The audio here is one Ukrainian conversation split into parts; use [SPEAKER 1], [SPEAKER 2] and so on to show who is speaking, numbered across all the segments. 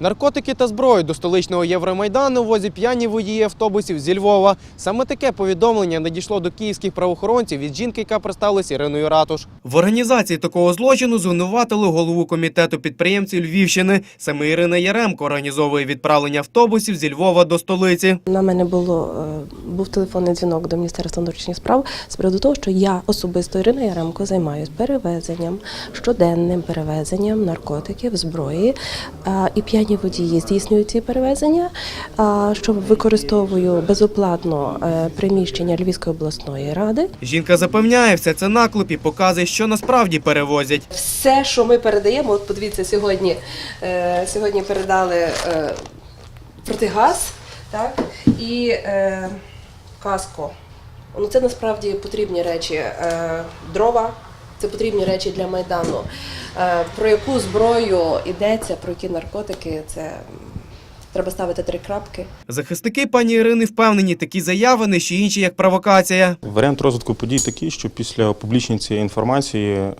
[SPEAKER 1] Наркотики та зброю до столичного Євромайдану возять п'яні водії автобусів зі Львова. Саме таке повідомлення надійшло до київських правоохоронців від жінки, яка представилась Іриною Ратуш. В організації такого злочину звинуватили голову комітету підприємців Львівщини. Саме Ірина Яремко організовує відправлення автобусів зі Львова до столиці.
[SPEAKER 2] На мене було е, був телефонний дзвінок до Міністерства внутрішніх справ з приводу того, що я особисто Ірина Яремко займаюся перевезенням, щоденним перевезенням наркотиків, зброї і п'яні водії здійснюють ці перевезення, що використовую безоплатно е, приміщення Львівської обласної ради.
[SPEAKER 1] Жінка запевняє, все це наклеп і показує, що насправді перевозять.
[SPEAKER 2] Все, що ми передаємо, от подивіться, сьогодні, е, сьогодні передали е, протигаз, так, і е, каско. Ну, це насправді потрібні речі. Е, дрова це потрібні речі для Майдану. Е, про яку зброю йдеться, про які наркотики, це треба ставити три крапки.
[SPEAKER 1] Захисники пані Ірини впевнені, такі заяви не ще інші як провокація.
[SPEAKER 3] Варіант розвитку подій такий, що після опублічення цієї інформації е,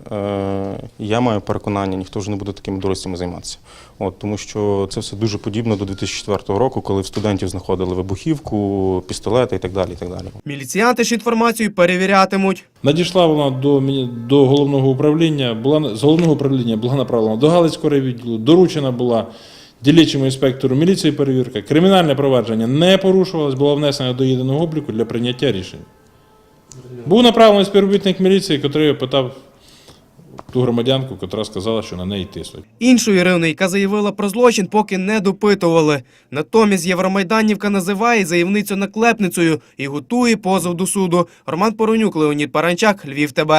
[SPEAKER 3] я маю переконання, ніхто вже не буде такими дуростями займатися. От, тому що це все дуже подібно до 2004 року, коли в студентів знаходили вибухівку, пістолети і так далі. І так далі.
[SPEAKER 1] Міліціянти ж інформацію перевірятимуть.
[SPEAKER 4] Надійшла вона до, міні- до головного управління, була з головного управління була направлена до Галицького райвідділу, доручена була дільничому інспектору міліції перевірка. Кримінальне провадження не порушувалось, було внесено до єдиного обліку для прийняття рішень. Був направлений співробітник міліції, який питав ту громадянку, яка сказала, що на неї тиснуть.
[SPEAKER 1] Іншу Ірину, яка заявила про злочин, поки не допитували. Натомість Євромайданівка називає заявницю наклепницею і готує позов до суду. Роман Поронюк, Леонід Паранчак, Львів ТБ.